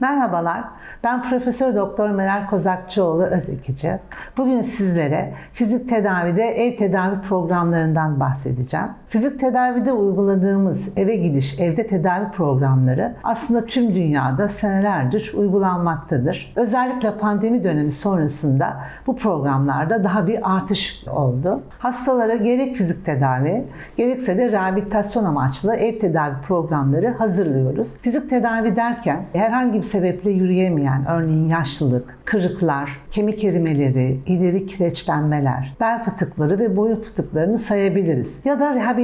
Merhabalar, ben Profesör Doktor Meral Kozakçıoğlu Özekici. Bugün sizlere fizik tedavide ev tedavi programlarından bahsedeceğim. Fizik tedavide uyguladığımız eve gidiş, evde tedavi programları aslında tüm dünyada senelerdir uygulanmaktadır. Özellikle pandemi dönemi sonrasında bu programlarda daha bir artış oldu. Hastalara gerek fizik tedavi, gerekse de rehabilitasyon amaçlı ev tedavi programları hazırlıyoruz. Fizik tedavi derken herhangi bir sebeple yürüyemeyen, örneğin yaşlılık, kırıklar, kemik erimeleri, ileri kireçlenmeler, bel fıtıkları ve boyun fıtıklarını sayabiliriz. Ya da rehabilitasyon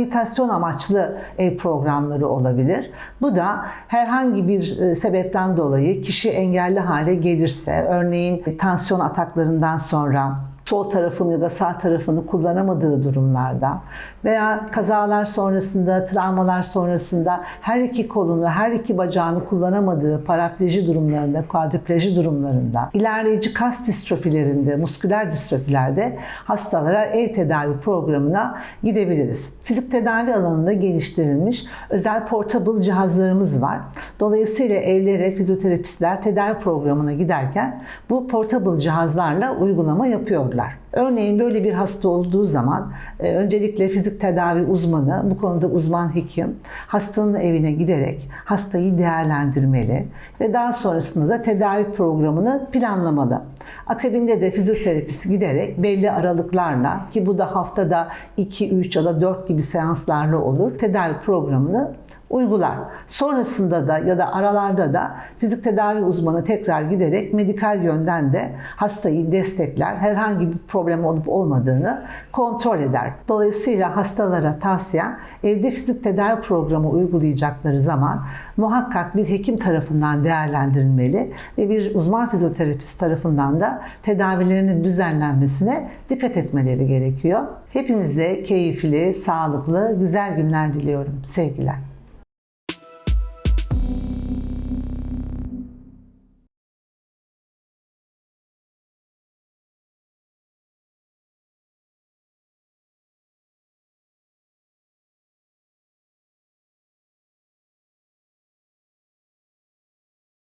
amaçlı ev programları olabilir. Bu da herhangi bir e, sebepten dolayı kişi engelli hale gelirse, örneğin tansiyon ataklarından sonra sol tarafını ya da sağ tarafını kullanamadığı durumlarda veya kazalar sonrasında, travmalar sonrasında her iki kolunu, her iki bacağını kullanamadığı parapleji durumlarında, kuadripleji durumlarında, ilerleyici kas distrofilerinde, musküler distrofilerde hastalara ev tedavi programına gidebiliriz. Fizik tedavi alanında geliştirilmiş özel portable cihazlarımız var. Dolayısıyla evlere fizyoterapistler tedavi programına giderken bu portable cihazlarla uygulama yapıyorlar. Örneğin böyle bir hasta olduğu zaman e, öncelikle fizik tedavi uzmanı, bu konuda uzman hekim hastanın evine giderek hastayı değerlendirmeli ve daha sonrasında da tedavi programını planlamalı. Akabinde de fizyoterapist giderek belli aralıklarla ki bu da haftada 2, 3 ya da 4 gibi seanslarla olur tedavi programını uygular. Sonrasında da ya da aralarda da fizik tedavi uzmanı tekrar giderek medikal yönden de hastayı destekler. Herhangi bir problem olup olmadığını kontrol eder. Dolayısıyla hastalara tavsiyem evde fizik tedavi programı uygulayacakları zaman muhakkak bir hekim tarafından değerlendirilmeli ve bir uzman fizyoterapist tarafından da tedavilerinin düzenlenmesine dikkat etmeleri gerekiyor. Hepinize keyifli, sağlıklı, güzel günler diliyorum. Sevgiler.